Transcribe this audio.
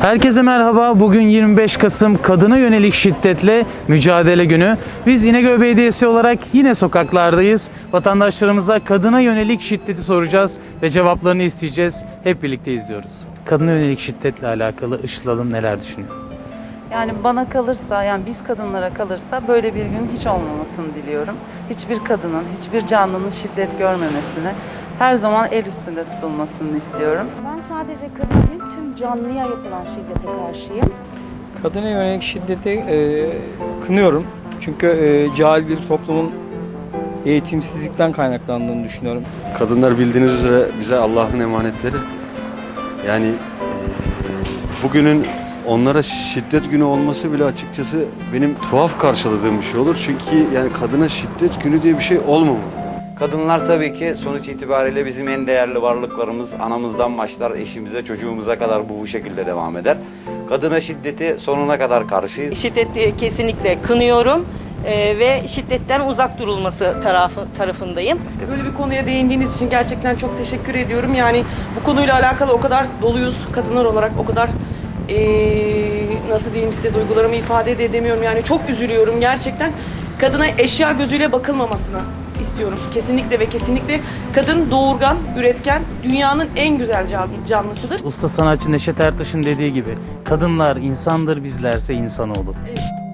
Herkese merhaba. Bugün 25 Kasım Kadına Yönelik Şiddetle Mücadele Günü. Biz İnegöl Belediyesi olarak yine sokaklardayız. Vatandaşlarımıza kadına yönelik şiddeti soracağız ve cevaplarını isteyeceğiz. Hep birlikte izliyoruz. Kadına yönelik şiddetle alakalı Işıl Hanım neler düşünüyor? Yani bana kalırsa, yani biz kadınlara kalırsa böyle bir gün hiç olmamasını diliyorum. Hiçbir kadının, hiçbir canlının şiddet görmemesini, her zaman el üstünde tutulmasını istiyorum. Ben sadece kadına değil tüm canlıya yapılan şiddete karşıyım. Kadına yönelik şiddeti e, kınıyorum. Çünkü e, cahil bir toplumun eğitimsizlikten kaynaklandığını düşünüyorum. Kadınlar bildiğiniz üzere bize Allah'ın emanetleri. Yani eee, bugünün onlara şiddet günü olması bile açıkçası benim tuhaf karşıladığım bir şey olur. Çünkü yani kadına şiddet günü diye bir şey olmamalı. Kadınlar tabii ki sonuç itibariyle bizim en değerli varlıklarımız. Anamızdan başlar, eşimize, çocuğumuza kadar bu bu şekilde devam eder. Kadına şiddeti sonuna kadar karşıyız. Şiddeti kesinlikle kınıyorum eee, ve şiddetten uzak durulması tarafı tarafındayım. Böyle bir konuya değindiğiniz için gerçekten çok teşekkür ediyorum. Yani bu konuyla alakalı o kadar doluyuz kadınlar olarak o kadar eee, nasıl diyeyim size duygularımı ifade de edemiyorum. Yani çok üzülüyorum gerçekten. Kadına eşya gözüyle bakılmamasını istiyorum. Kesinlikle ve kesinlikle kadın doğurgan, üretken, dünyanın en güzel can- canlısıdır. Usta sanatçı Neşet Ertaş'ın dediği gibi kadınlar insandır bizlerse insanoğlu. Evet.